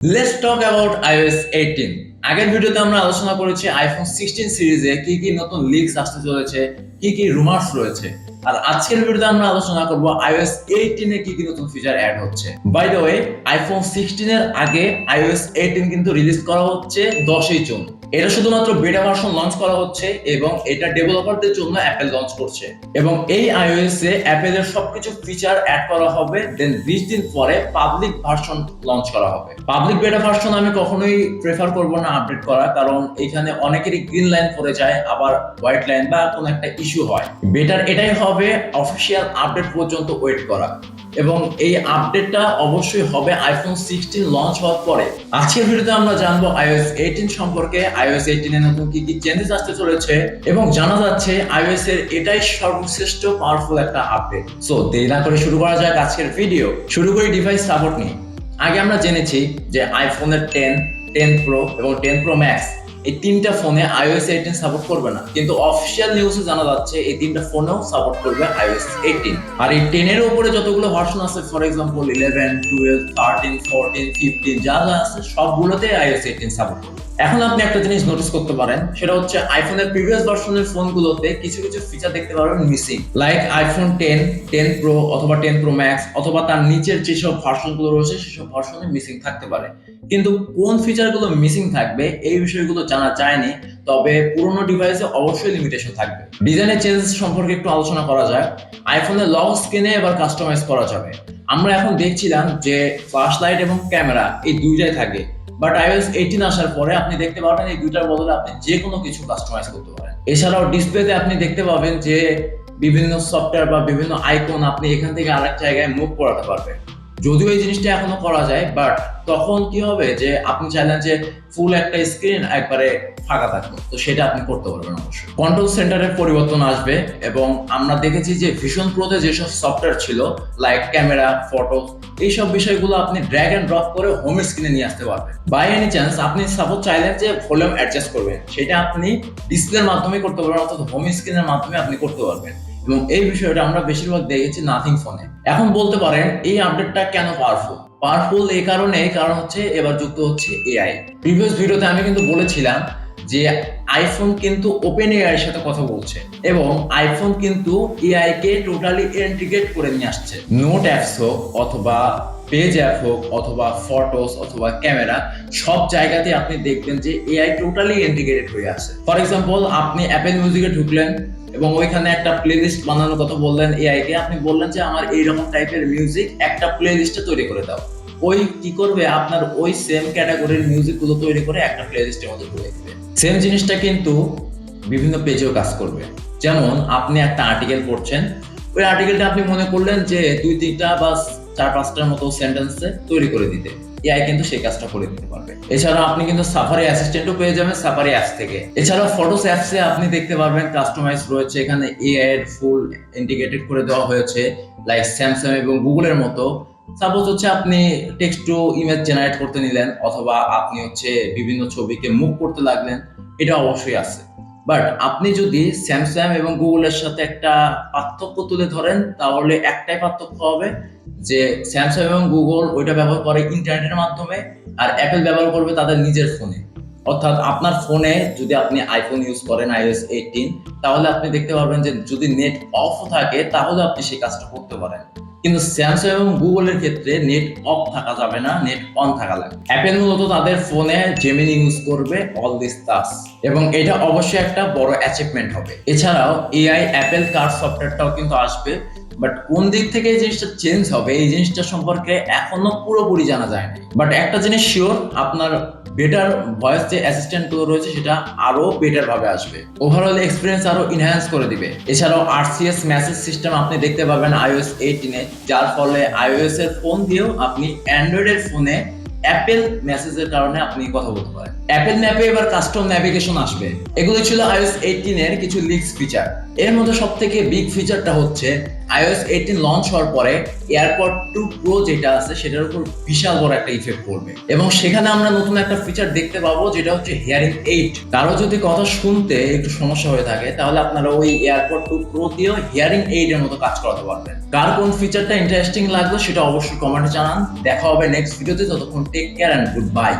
Let's talk about iOS 18 আগের ভিডিওতে আমরা আলোচনা করেছি আইফোন 16 সিরিজে কি কি নতুন লিকস আসতে চলেছে, কি কি রুমার্স রয়েছে। আর আজকের ভিডিওতে আমরা আলোচনা করব iOS 18 এ কি কি নতুন ফিচার অ্যাড হচ্ছে। বাই দ্য ওয়ে আইফোন 16 এর আগে iOS 18 কিন্তু রিলিজ করা হচ্ছে 10ই জুন। এটা শুধুমাত্র বেটা ভার্সন লঞ্চ করা হচ্ছে এবং এটা ডেভেলপারদের জন্য অ্যাপেল লঞ্চ করছে। এবং এই iOS এ অ্যাপেলের সবকিছু ফিচার অ্যাড করা হবে দেন 20 দিন পরে পাবলিক ভার্সন লঞ্চ করা হবে। পাবলিক বেটা ভার্সন আমি কখনোই প্রেফার করব না আপডেট করা, কারণ এখানে অনেকেরই গ্রিন লাইন পড়ে যায়, আবার হোয়াইট লাইন বা কোনো একটা ইস্যু হয়। বেটার এটাই হবে অফিসিয়াল আপডেট পর্যন্ত ওয়েট করা। এবং এই আপডেটটা অবশ্যই হবে আইফোন সিক্সটিন লঞ্চ হওয়ার পরে। আজকের ভিডিওতে আমরা জানব iOS 18 সম্পর্কে, iOS 18 এ নতুন কি কি চেঞ্জেস আসতে চলেছে এবং জানা যাচ্ছে iOS এর এটাই সর্বশ্রেষ্ঠ পাওয়ারফুল একটা আপডেট সো দেরি না করে শুরু করা যাক আজকের ভিডিও শুরু করি ডিভাইস সাপোর্ট নিয়ে। আগে আমরা জেনেছি যে আইফোনের টেন টেন প্রো এবং টেন প্রো ম্যাক্স এই তিনটা ফোনে আইওএস এইটিন সাপোর্ট করবে না। কিন্তু অফিসিয়াল নিউজে জানা যাচ্ছে এই তিনটা ফোনেও সাপোর্ট করবে আইওএস এইটিন আর এই 10 এর উপরে যতগুলো ভার্সন আছে ফর এক্সাম্পল 11 12 13 14 15 যা যা আছে সবগুলোতে আইওএস এইটিন সাপোর্ট করবে। এখন আপনি একটা জিনিস নোটিস করতে পারেন, সেটা হচ্ছে আইফোনের প্রিভিয়াস ভার্সনের ফোনগুলোতে কিছু কিছু ফিচার দেখতে পারবেন missing like iPhone ten ten pro অথবা টেন প্রো ম্যাক্স অথবা তার নিচের যেসব ভার্সনগুলো রয়েছে, সেসব ভার্সনে মিসিং থাকতে পারে। কিন্তু কোন ফিচারগুলো মিসিং থাকবে, এই বিষয়গুলো জানা যায়নি, তবে পুরোনো ডিভাইসে অবশ্যই লিমিটেশন থাকবে। ডিজাইনের চেঞ্জ সম্পর্কে একটু আলোচনা করা যায় আইফোনের লক স্ক্রিনে এবার কাস্টমাইজ করা যাবে। আমরা এখন দেখছিলাম যে ফ্ল্যাশ লাইট এবং ক্যামেরা এই দুইটাই থাকে। বাট আইওএস এইটিন আসার পরে আপনি দেখতে পাবেন এই দুইটার বদলে আপনি যে কোনো কিছু কাস্টমাইজ করতে পারেন। এছাড়াও ডিসপ্লেতে আপনি দেখতে পাবেন যে বিভিন্ন সফটওয়্যার বা বিভিন্ন আইকন আপনি এখান থেকে আরেক জায়গায় মুভ করাতে পারবেন। যদিও এই জিনিসটা এখনও করা যায় বাট তখন কি হবে যে আপনি চাইলেন যে ফুল একটা স্ক্রিন একবারে ফাঁকা থাকবে তো সেটা আপনি করতে পারবেন অবশ্যই। কন্ট্রোল সেন্টারের পরিবর্তন আসবে এবং আমরা দেখেছি যে ভীষণ প্রোতে যেসব সফটওয়্যার ছিল লাইক ক্যামেরা ফটো এইসব বিষয়গুলো আপনি ড্র্যাগ এন্ড ড্রপ করে হোম স্ক্রিনে নিয়ে আসতে পারবেন। বাই এনি চান্স আপনি সাপোজ চাইলেন যে ভলিউম অ্যাডজাস্ট করবেন। সেটা আপনি ডিসপ্লের মাধ্যমে করতে পারবেন, অর্থাৎ হোম স্ক্রিনের মাধ্যমে আপনি করতে পারবেন। এবং এই বিষয়টা আমরা বেশিরভাগ দেখেছি নাথিং ফোনে। এখন বলতে পারেন, এই আপডেটটা কেন পাওয়ারফুল পাওয়ারফুল এই কারণে কারণ হচ্ছে এবার যুক্ত হচ্ছে এআই প্রিভিয়াস ভিডিওতে আমি কিন্তু বলেছিলাম যে আইফোন কিন্তু ওপেন এআই এর সাথে কথা বলছে এবং আইফোন কিন্তু এআই কে টোটালি ইন্টিগ্রেট করে নিয়ে আসছে। নোট অ্যাপস হোক অথবা পেজ অ্যাপ হোক অথবা ফটোস অথবা ক্যামেরা সব জায়গাতে আপনি দেখবেন যে এআই টোটালি ইন্টিগ্রেটেড হয়ে আছে। ফর এক্সাম্পল আপনি অ্যাপেল মিউজিকে ঢুকলেন এবং ওইখানে একটা প্লেলিস্ট বানানোর কথা বললেন এআই কে। আপনি বললেন যে, আমার এইরকম টাইপের মিউজিক একটা প্লেলিস্টে তৈরি করে দাও। ওই কি করবে? আপনার ওই সেম ক্যাটাগরির মিউজিকগুলো তৈরি করে একটা প্লেলিস্টের মধ্যে করে দিবে। সেম জিনিসটা কিন্তু বিভিন্ন পেজেও কাজ করবে। যেমন, আপনি একটা আর্টিকেল পড়ছেন। ওই আর্টিকেলটা আপনি মনে করলেন যে দুই তিনটা বা চার পাঁচটার মতো সেন্টেন্সে তৈরি করে দিতে। এআই কিন্তু সেই কাজটা করে দিতে পারবে। এছাড়াও আপনি কিন্তু সাফারি অ্যাসিস্ট্যান্টও পেয়ে যাবেন সাফারি অ্যাপস থেকে। এছাড়াও ফটোস অ্যাপসে আপনি দেখতে পারবেন কাস্টমাইজ রয়েছে। এখানে এআই এর ফুল ইন্টিগ্রেটেড করে দেওয়া হয়েছে লাইক স্যামসাং এবং গুগলের মতো। সাপোজ হচ্ছে আপনি টেক্সট টু ইমেজ জেনারেট করতে নিলেন, অথবা আপনি হচ্ছে বিভিন্ন ছবিকে মুভ করতে লাগলেন, এটা অবশ্যই আছে। বাট আপনি যদি স্যামসাং এবং গুগলের সাথে একটা পার্থক্য তুলে ধরেন, তাহলে একটাই পার্থক্য হবে যে স্যামসাং এবং গুগল ওইটা ব্যবহার করে ইন্টারনেটের মাধ্যমে আর অ্যাপেল ব্যবহার করবে তাদের নিজের ফোনে অর্থাৎ আপনার ফোনে যদি আপনি আইফোন ইউজ করেন আইওএস এইটিন তাহলে আপনি দেখতে পারবেন যে যদি নেট অফ থাকে, তাহলে আপনি সেই কাজটা করতে পারেন। কিন্তু স্যামসাং এবং গুগলের ক্ষেত্রে নেট অফ থাকা যাবে না নেট অন থাকা লাগবে। অ্যাপেল মূলত তাদের ফোনে জেমিনি ইউজ করবে অল দিস টাস এবং এটা অবশ্যই একটা বড় অ্যাচিভমেন্ট হবে। এছাড়াও এআই অ্যাপেল কার সফটওয়্যারটাও কিন্তু আসবে। বাট কোন দিক থেকে এই জিনিসটা চেঞ্জ হবে, এই জিনিসটা সম্পর্কে এখনও পুরোপুরি জানা যায় না বাট একটা জিনিস শিওর আপনার বেটার ভয়েস যে অ্যাসিস্ট্যান্টগুলো রয়েছে, সেটা আরও বেটার ভাবে আসবে। ওভারঅল এক্সপিরিয়েন্স আরও ইনহ্যান্স করে দিবে। এছাড়াও আরসিএস মেসেজ সিস্টেম আপনি দেখতে পাবেন আইওএস এইটিনে যার ফলে আইওএস এর ফোন দিয়েও আপনি অ্যান্ড্রয়েডের ফোনে অ্যাপেল মেসেজের কারণে আপনি কথা বলতে পারেন। অ্যাপেল ম্যাপে এবার কাস্টম ন্যাভিগেশন আসবে। এগুলো ছিল আইওএস এইটিন এর কিছু লিক্স ফিচার এর মধ্যে সব থেকে বিগ ফিচারটা হচ্ছে iOS 18 লঞ্চ হওয়ার পরে এয়ারপড টু প্রো যেটা আছে, সেটার উপর বিশাল বড় একটা ইফেক্ট পড়বে। এবং সেখানে আমরা নতুন একটা ফিচার দেখতে পাবো, যেটা হচ্ছে হিয়ারিং এইট কারও যদি কথা শুনতে একটু সমস্যা হয়ে থাকে, তাহলে আপনারা ওই এয়ারপড টু প্রো দিয়েও হিয়ারিং এইট এর মতো কাজ করাতে পারবেন। কার কোন ফিচারটা ইন্টারেস্টিং লাগল, সেটা অবশ্যই কমেন্টে জানান। দেখা হবে নেক্সট ভিডিওতে ততক্ষণ take care and good bye